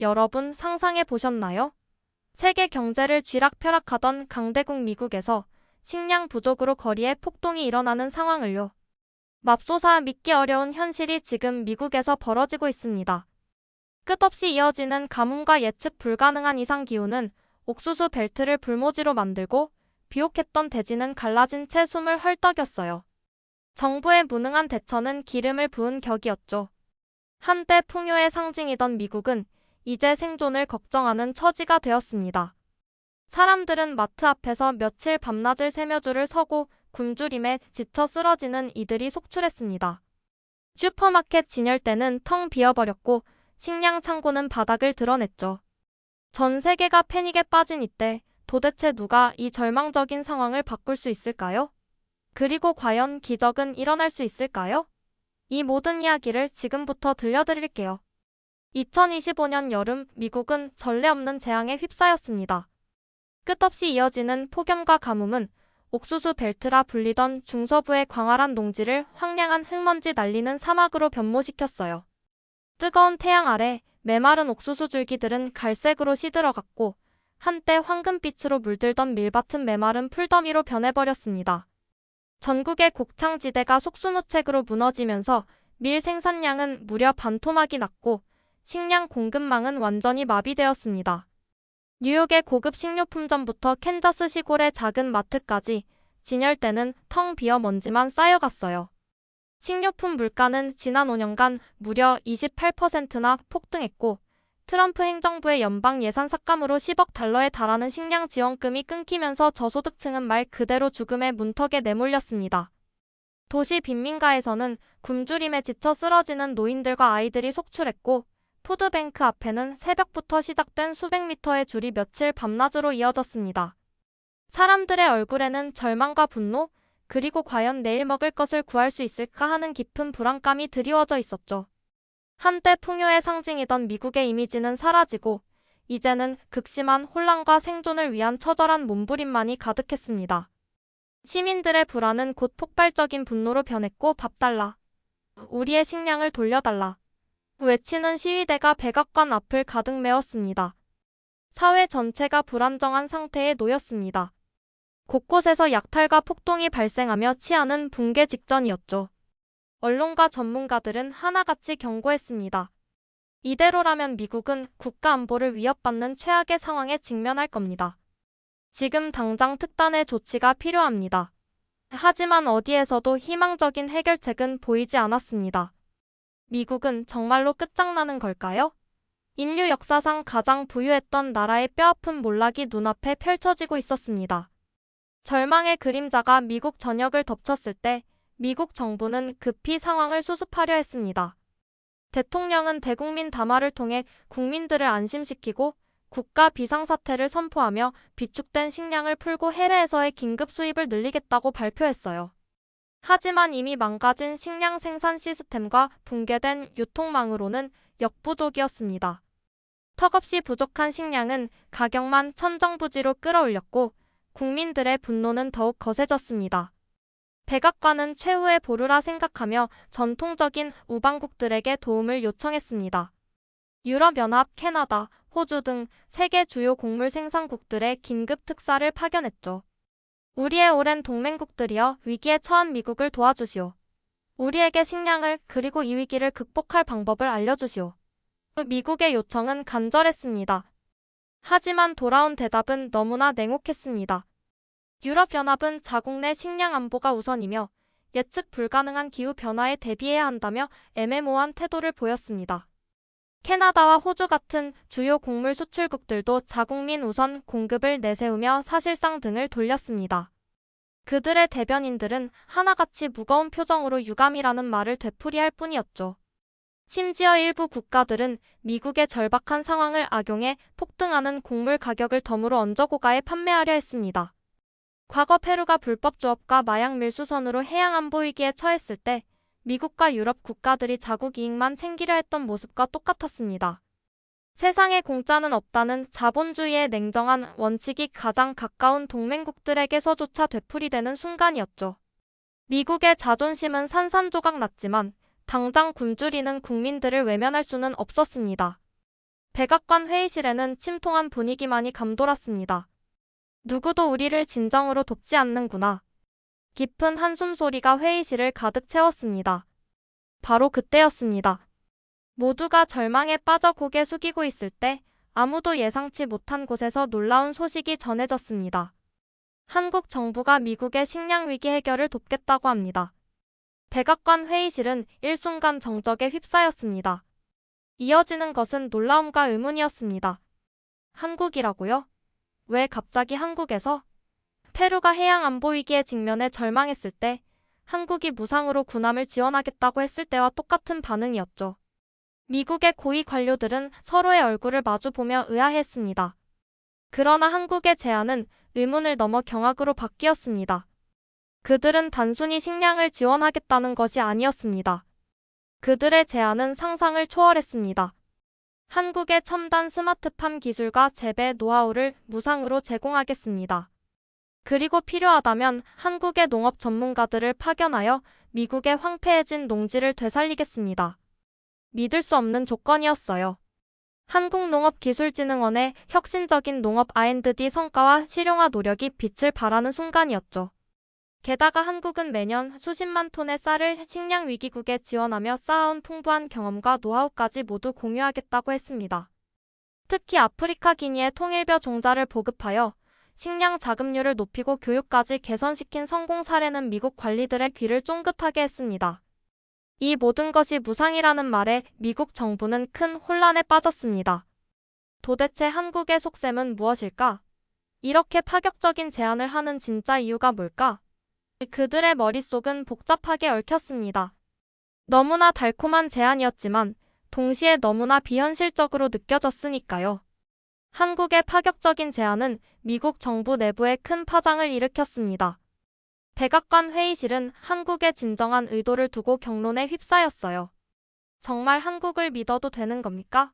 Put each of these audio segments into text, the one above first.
여러분 상상해 보셨나요? 세계 경제를 쥐락펴락하던 강대국 미국에서 식량 부족으로 거리에 폭동이 일어나는 상황을요. 맙소사 믿기 어려운 현실이 지금 미국에서 벌어지고 있습니다. 끝없이 이어지는 가뭄과 예측 불가능한 이상 기후는 옥수수 벨트를 불모지로 만들고 비옥했던 대지는 갈라진 채 숨을 헐떡였어요. 정부의 무능한 대처는 기름을 부은 격이었죠. 한때 풍요의 상징이던 미국은 이제 생존을 걱정하는 처지가 되었습니다. 사람들은 마트 앞에서 며칠 밤낮을 새며 줄을 서고 굶주림에 지쳐 쓰러지는 이들이 속출했습니다. 슈퍼마켓 진열대는 텅 비어버렸고 식량 창고는 바닥을 드러냈죠. 전 세계가 패닉에 빠진 이때 도대체 누가 이 절망적인 상황을 바꿀 수 있을까요? 그리고 과연 기적은 일어날 수 있을까요? 이 모든 이야기를 지금부터 들려드릴게요. 2025년 여름 미국은 전례 없는 재앙에 휩싸였습니다. 끝없이 이어지는 폭염과 가뭄은 옥수수 벨트라 불리던 중서부의 광활한 농지를 황량한 흙먼지 날리는 사막으로 변모시켰어요. 뜨거운 태양 아래 메마른 옥수수 줄기들은 갈색으로 시들어갔고 한때 황금빛으로 물들던 밀밭은 메마른 풀더미로 변해버렸습니다. 전국의 곡창지대가 속수무책으로 무너지면서 밀 생산량은 무려 반토막이 났고 식량 공급망은 완전히 마비되었습니다. 뉴욕의 고급 식료품점부터 캔자스 시골의 작은 마트까지 진열대는 텅 비어 먼지만 쌓여갔어요. 식료품 물가는 지난 5년간 무려 28%나 폭등했고 트럼프 행정부의 연방 예산 삭감으로 10억 달러에 달하는 식량 지원금이 끊기면서 저소득층은 말 그대로 죽음의 문턱에 내몰렸습니다. 도시 빈민가에서는 굶주림에 지쳐 쓰러지는 노인들과 아이들이 속출했고 푸드뱅크 앞에는 새벽부터 시작된 수백 미터의 줄이 며칠 밤낮으로 이어졌습니다. 사람들의 얼굴에는 절망과 분노, 그리고 과연 내일 먹을 것을 구할 수 있을까 하는 깊은 불안감이 드리워져 있었죠. 한때 풍요의 상징이던 미국의 이미지는 사라지고 이제는 극심한 혼란과 생존을 위한 처절한 몸부림만이 가득했습니다. 시민들의 불안은 곧 폭발적인 분노로 변했고 밥 달라. 우리의 식량을 돌려달라. 외치는 시위대가 백악관 앞을 가득 메웠습니다. 사회 전체가 불안정한 상태에 놓였습니다. 곳곳에서 약탈과 폭동이 발생하며 치안은 붕괴 직전이었죠. 언론과 전문가들은 하나같이 경고했습니다. 이대로라면 미국은 국가 안보를 위협받는 최악의 상황에 직면할 겁니다. 지금 당장 특단의 조치가 필요합니다. 하지만 어디에서도 희망적인 해결책은 보이지 않았습니다. 미국은 정말로 끝장나는 걸까요? 인류 역사상 가장 부유했던 나라의 뼈아픈 몰락이 눈앞에 펼쳐지고 있었습니다. 절망의 그림자가 미국 전역을 덮쳤을 때 미국 정부는 급히 상황을 수습하려 했습니다. 대통령은 대국민 담화를 통해 국민들을 안심시키고 국가 비상사태를 선포하며 비축된 식량을 풀고 해외에서의 긴급 수입을 늘리겠다고 발표했어요. 하지만 이미 망가진 식량 생산 시스템과 붕괴된 유통망으로는 역부족이었습니다. 턱없이 부족한 식량은 가격만 천정부지로 끌어올렸고 국민들의 분노는 더욱 거세졌습니다. 백악관은 최후의 보루라 생각하며 전통적인 우방국들에게 도움을 요청했습니다. 유럽연합, 캐나다, 호주 등 세계 주요 곡물 생산국들의 긴급 특사를 파견했죠. 우리의 오랜 동맹국들이여 위기에 처한 미국을 도와주시오. 우리에게 식량을 그리고 이 위기를 극복할 방법을 알려주시오. 미국의 요청은 간절했습니다. 하지만 돌아온 대답은 너무나 냉혹했습니다. 유럽연합은 자국 내 식량 안보가 우선이며 예측 불가능한 기후 변화에 대비해야 한다며 애매모호한 태도를 보였습니다. 캐나다와 호주 같은 주요 곡물 수출국들도 자국민 우선 공급을 내세우며 사실상 등을 돌렸습니다. 그들의 대변인들은 하나같이 무거운 표정으로 유감이라는 말을 되풀이할 뿐이었죠. 심지어 일부 국가들은 미국의 절박한 상황을 악용해 폭등하는 곡물 가격을 덤으로 얹어 고가에 판매하려 했습니다. 과거 페루가 불법 조업과 마약 밀수선으로 해양 안보 위기에 처했을 때 미국과 유럽 국가들이 자국 이익만 챙기려 했던 모습과 똑같았습니다. 세상에 공짜는 없다는 자본주의의 냉정한 원칙이 가장 가까운 동맹국들에게서조차 되풀이되는 순간이었죠. 미국의 자존심은 산산조각 났지만 당장 굶주리는 국민들을 외면할 수는 없었습니다. 백악관 회의실에는 침통한 분위기만이 감돌았습니다. 누구도 우리를 진정으로 돕지 않는구나. 깊은 한숨 소리가 회의실을 가득 채웠습니다. 바로 그때였습니다. 모두가 절망에 빠져 고개 숙이고 있을 때 아무도 예상치 못한 곳에서 놀라운 소식이 전해졌습니다. 한국 정부가 미국의 식량 위기 해결을 돕겠다고 합니다. 백악관 회의실은 일순간 정적에 휩싸였습니다. 이어지는 것은 놀라움과 의문이었습니다. 한국이라고요? 왜 갑자기 한국에서? 페루가 해양 안보 위기에 직면해 절망했을 때 한국이 무상으로 군함을 지원하겠다고 했을 때와 똑같은 반응이었죠. 미국의 고위 관료들은 서로의 얼굴을 마주보며 의아했습니다. 그러나 한국의 제안은 의문을 넘어 경악으로 바뀌었습니다. 그들은 단순히 식량을 지원하겠다는 것이 아니었습니다. 그들의 제안은 상상을 초월했습니다. 한국의 첨단 스마트팜 기술과 재배 노하우를 무상으로 제공하겠습니다. 그리고 필요하다면 한국의 농업 전문가들을 파견하여 미국의 황폐해진 농지를 되살리겠습니다. 믿을 수 없는 조건이었어요. 한국농업기술진흥원의 혁신적인 농업 R&D 성과와 실용화 노력이 빛을 발하는 순간이었죠. 게다가 한국은 매년 수십만 톤의 쌀을 식량 위기국에 지원하며 쌓아온 풍부한 경험과 노하우까지 모두 공유하겠다고 했습니다. 특히 아프리카 기니의 통일벼 종자를 보급하여 식량 자급률을 높이고 교육까지 개선시킨 성공 사례는 미국 관리들의 귀를 쫑긋하게 했습니다. 이 모든 것이 무상이라는 말에 미국 정부는 큰 혼란에 빠졌습니다. 도대체 한국의 속셈은 무엇일까? 이렇게 파격적인 제안을 하는 진짜 이유가 뭘까? 그들의 머릿속은 복잡하게 얽혔습니다. 너무나 달콤한 제안이었지만 동시에 너무나 비현실적으로 느껴졌으니까요. 한국의 파격적인 제안은 미국 정부 내부에 큰 파장을 일으켰습니다. 백악관 회의실은 한국의 진정한 의도를 두고 경론에 휩싸였어요. 정말 한국을 믿어도 되는 겁니까?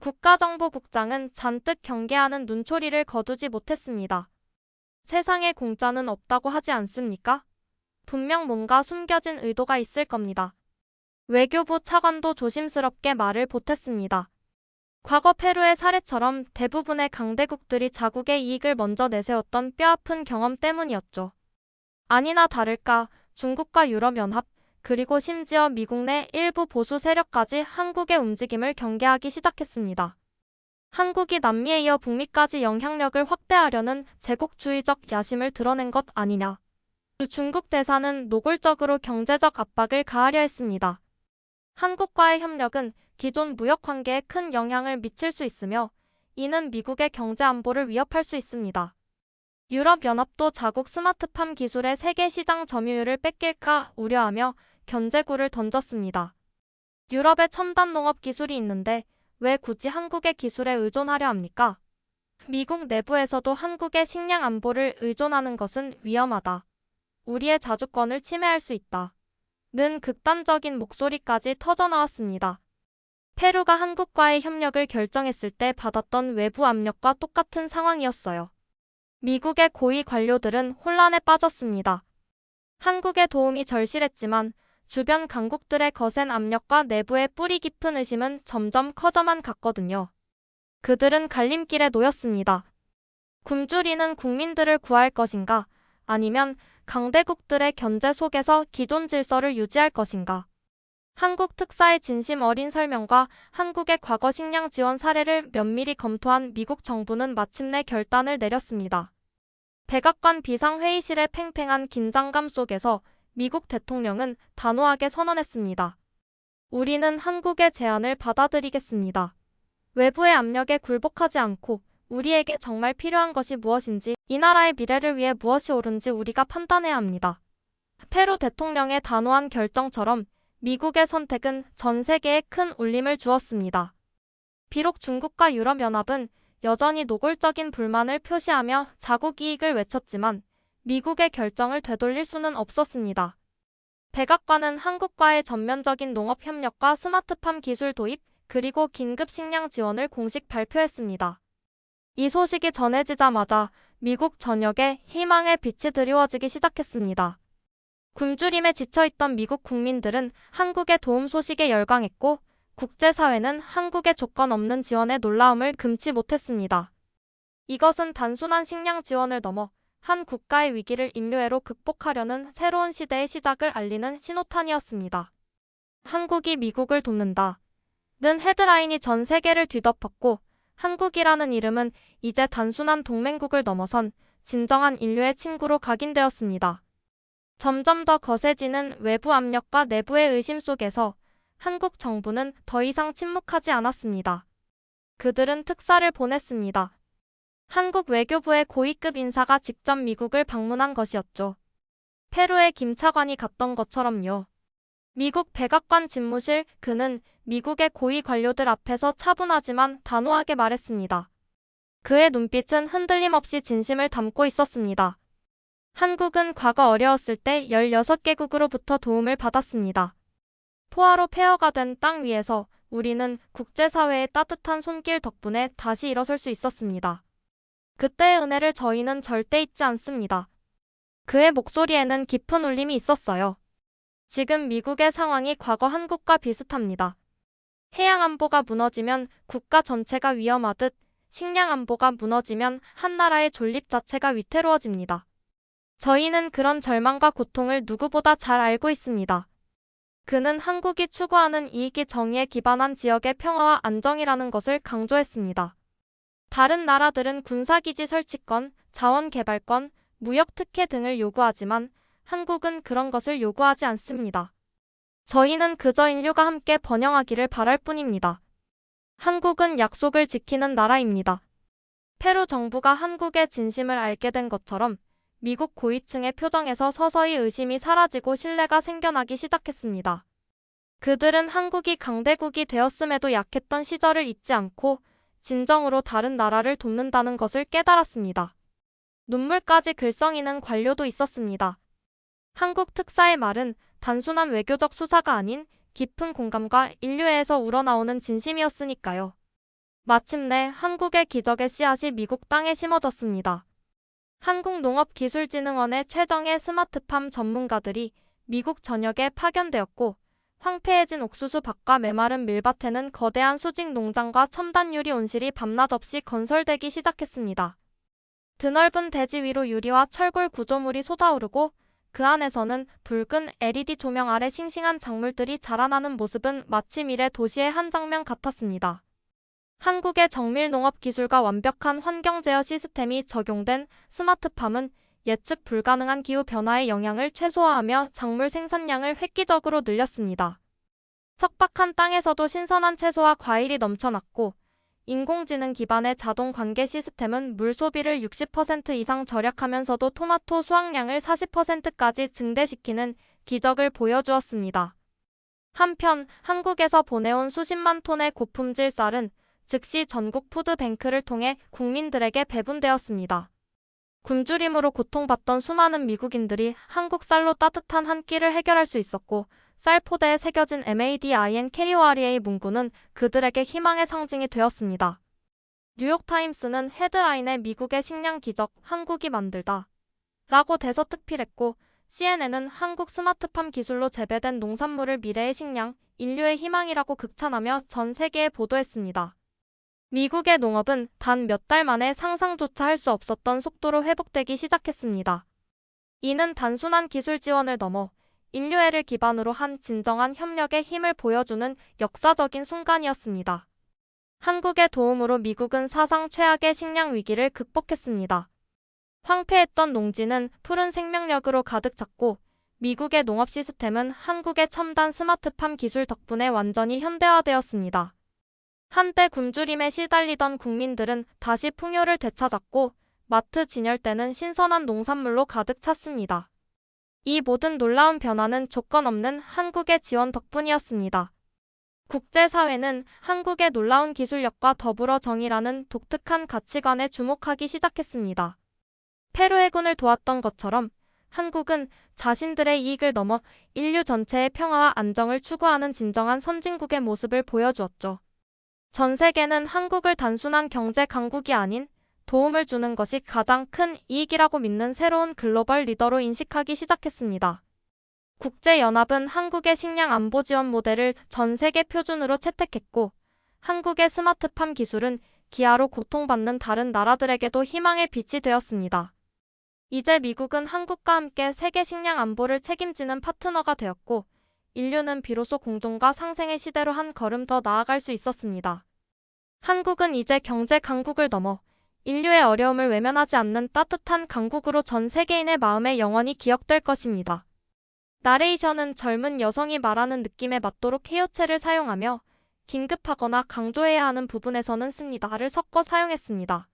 국가정보국장은 잔뜩 경계하는 눈초리를 거두지 못했습니다. 세상에 공짜는 없다고 하지 않습니까? 분명 뭔가 숨겨진 의도가 있을 겁니다. 외교부 차관도 조심스럽게 말을 보탰습니다. 과거 페루의 사례처럼 대부분의 강대국들이 자국의 이익을 먼저 내세웠던 뼈아픈 경험 때문이었죠. 아니나 다를까 중국과 유럽연합, 그리고 심지어 미국 내 일부 보수 세력까지 한국의 움직임을 경계하기 시작했습니다. 한국이 남미에 이어 북미까지 영향력을 확대하려는 제국주의적 야심을 드러낸 것 아니냐. 중국 대사는 노골적으로 경제적 압박을 가하려 했습니다. 한국과의 협력은 기존 무역 관계에 큰 영향을 미칠 수 있으며 이는 미국의 경제 안보를 위협할 수 있습니다. 유럽연합도 자국 스마트팜 기술의 세계 시장 점유율을 뺏길까 우려하며 견제구를 던졌습니다. 유럽에 첨단 농업 기술이 있는데 왜 굳이 한국의 기술에 의존하려 합니까? 미국 내부에서도 한국의 식량 안보를 의존하는 것은 위험하다. 우리의 자주권을 침해할 수 있다. 는 극단적인 목소리까지 터져나왔습니다. 페루가 한국과의 협력을 결정했을 때 받았던 외부 압력과 똑같은 상황이었어요. 미국의 고위 관료들은 혼란에 빠졌습니다. 한국의 도움이 절실했지만 주변 강국들의 거센 압력과 내부의 뿌리 깊은 의심은 점점 커져만 갔거든요. 그들은 갈림길에 놓였습니다. 굶주리는 국민들을 구할 것인가, 아니면 강대국들의 견제 속에서 기존 질서를 유지할 것인가. 한국 특사의 진심 어린 설명과 한국의 과거 식량 지원 사례를 면밀히 검토한 미국 정부는 마침내 결단을 내렸습니다. 백악관 비상회의실의 팽팽한 긴장감 속에서 미국 대통령은 단호하게 선언했습니다. 우리는 한국의 제안을 받아들이겠습니다. 외부의 압력에 굴복하지 않고 우리에게 정말 필요한 것이 무엇인지 이 나라의 미래를 위해 무엇이 옳은지 우리가 판단해야 합니다. 페루 대통령의 단호한 결정처럼 미국의 선택은 전 세계에 큰 울림을 주었습니다. 비록 중국과 유럽연합은 여전히 노골적인 불만을 표시하며 자국 이익을 외쳤지만 미국의 결정을 되돌릴 수는 없었습니다. 백악관은 한국과의 전면적인 농업 협력과 스마트팜 기술 도입, 그리고 긴급 식량 지원을 공식 발표했습니다. 이 소식이 전해지자마자 미국 전역에 희망의 빛이 드리워지기 시작했습니다. 굶주림에 지쳐있던 미국 국민들은 한국의 도움 소식에 열광했고 국제사회는 한국의 조건 없는 지원에 놀라움을 금치 못했습니다. 이것은 단순한 식량 지원을 넘어 한 국가의 위기를 인류애로 극복하려는 새로운 시대의 시작을 알리는 신호탄이었습니다. 한국이 미국을 돕는다. 는 헤드라인이 전 세계를 뒤덮었고 한국이라는 이름은 이제 단순한 동맹국을 넘어선 진정한 인류의 친구로 각인되었습니다. 점점 더 거세지는 외부 압력과 내부의 의심 속에서 한국 정부는 더 이상 침묵하지 않았습니다. 그들은 특사를 보냈습니다. 한국 외교부의 고위급 인사가 직접 미국을 방문한 것이었죠. 페루의 김 차관이 갔던 것처럼요. 미국 백악관 집무실 그는 미국의 고위 관료들 앞에서 차분하지만 단호하게 말했습니다. 그의 눈빛은 흔들림 없이 진심을 담고 있었습니다. 한국은 과거 어려웠을 때 16개국으로부터 도움을 받았습니다. 포화로 폐허가 된 땅 위에서 우리는 국제사회의 따뜻한 손길 덕분에 다시 일어설 수 있었습니다. 그때의 은혜를 저희는 절대 잊지 않습니다. 그의 목소리에는 깊은 울림이 있었어요. 지금 미국의 상황이 과거 한국과 비슷합니다. 해양 안보가 무너지면 국가 전체가 위험하듯 식량 안보가 무너지면 한 나라의 존립 자체가 위태로워집니다. 저희는 그런 절망과 고통을 누구보다 잘 알고 있습니다. 그는 한국이 추구하는 이익이 정의에 기반한 지역의 평화와 안정이라는 것을 강조했습니다. 다른 나라들은 군사기지 설치권, 자원개발권, 무역 특혜 등을 요구하지만 한국은 그런 것을 요구하지 않습니다. 저희는 그저 인류가 함께 번영하기를 바랄 뿐입니다. 한국은 약속을 지키는 나라입니다. 페루 정부가 한국의 진심을 알게 된 것처럼 미국 고위층의 표정에서 서서히 의심이 사라지고 신뢰가 생겨나기 시작했습니다. 그들은 한국이 강대국이 되었음에도 약했던 시절을 잊지 않고 진정으로 다른 나라를 돕는다는 것을 깨달았습니다. 눈물까지 글썽이는 관료도 있었습니다. 한국 특사의 말은 단순한 외교적 수사가 아닌 깊은 공감과 인류애에서 우러나오는 진심이었으니까요. 마침내 한국의 기적의 씨앗이 미국 땅에 심어졌습니다. 한국농업기술진흥원의 최정예 스마트팜 전문가들이 미국 전역에 파견되었고 황폐해진 옥수수 밭과 메마른 밀밭에는 거대한 수직 농장과 첨단 유리 온실이 밤낮 없이 건설되기 시작했습니다. 드넓은 대지 위로 유리와 철골 구조물이 쏟아오르고 그 안에서는 붉은 LED 조명 아래 싱싱한 작물들이 자라나는 모습은 마치 미래 도시의 한 장면 같았습니다. 한국의 정밀 농업 기술과 완벽한 환경 제어 시스템이 적용된 스마트팜은 예측 불가능한 기후 변화의 영향을 최소화하며 작물 생산량을 획기적으로 늘렸습니다. 척박한 땅에서도 신선한 채소와 과일이 넘쳐났고 인공지능 기반의 자동 관계 시스템은 물 소비를 60% 이상 절약하면서도 토마토 수확량을 40%까지 증대시키는 기적을 보여주었습니다. 한편 한국에서 보내온 수십만 톤의 고품질 쌀은 즉시 전국 푸드뱅크를 통해 국민들에게 배분되었습니다. 굶주림으로 고통받던 수많은 미국인들이 한국 쌀로 따뜻한 한 끼를 해결할 수 있었고 쌀포대에 새겨진 MADIN 캐리와리의 문구는 그들에게 희망의 상징이 되었습니다. 뉴욕타임스는 헤드라인에 미국의 식량 기적 한국이 만들다 라고 대서특필했고 CNN은 한국 스마트팜 기술로 재배된 농산물을 미래의 식량, 인류의 희망이라고 극찬하며 전 세계에 보도했습니다. 미국의 농업은 단 몇 달 만에 상상조차 할 수 없었던 속도로 회복되기 시작했습니다. 이는 단순한 기술 지원을 넘어 인류애를 기반으로 한 진정한 협력의 힘을 보여주는 역사적인 순간이었습니다. 한국의 도움으로 미국은 사상 최악의 식량 위기를 극복했습니다. 황폐했던 농지는 푸른 생명력으로 가득 찼고 미국의 농업 시스템은 한국의 첨단 스마트팜 기술 덕분에 완전히 현대화되었습니다. 한때 굶주림에 시달리던 국민들은 다시 풍요를 되찾았고 마트 진열대는 신선한 농산물로 가득 찼습니다. 이 모든 놀라운 변화는 조건 없는 한국의 지원 덕분이었습니다. 국제사회는 한국의 놀라운 기술력과 더불어 정의라는 독특한 가치관에 주목하기 시작했습니다. 페루 해군을 도왔던 것처럼 한국은 자신들의 이익을 넘어 인류 전체의 평화와 안정을 추구하는 진정한 선진국의 모습을 보여주었죠. 전 세계는 한국을 단순한 경제 강국이 아닌 도움을 주는 것이 가장 큰 이익이라고 믿는 새로운 글로벌 리더로 인식하기 시작했습니다. 국제연합은 한국의 식량 안보 지원 모델을 전 세계 표준으로 채택했고, 한국의 스마트팜 기술은 기아로 고통받는 다른 나라들에게도 희망의 빛이 되었습니다. 이제 미국은 한국과 함께 세계 식량 안보를 책임지는 파트너가 되었고, 인류는 비로소 공존과 상생의 시대로 한 걸음 더 나아갈 수 있었습니다. 한국은 이제 경제 강국을 넘어 인류의 어려움을 외면하지 않는 따뜻한 강국으로 전 세계인의 마음에 영원히 기억될 것입니다. 나레이션은 젊은 여성이 말하는 느낌에 맞도록 헤어체를 사용하며 긴급하거나 강조해야 하는 부분에서는 씁니다를 섞어 사용했습니다.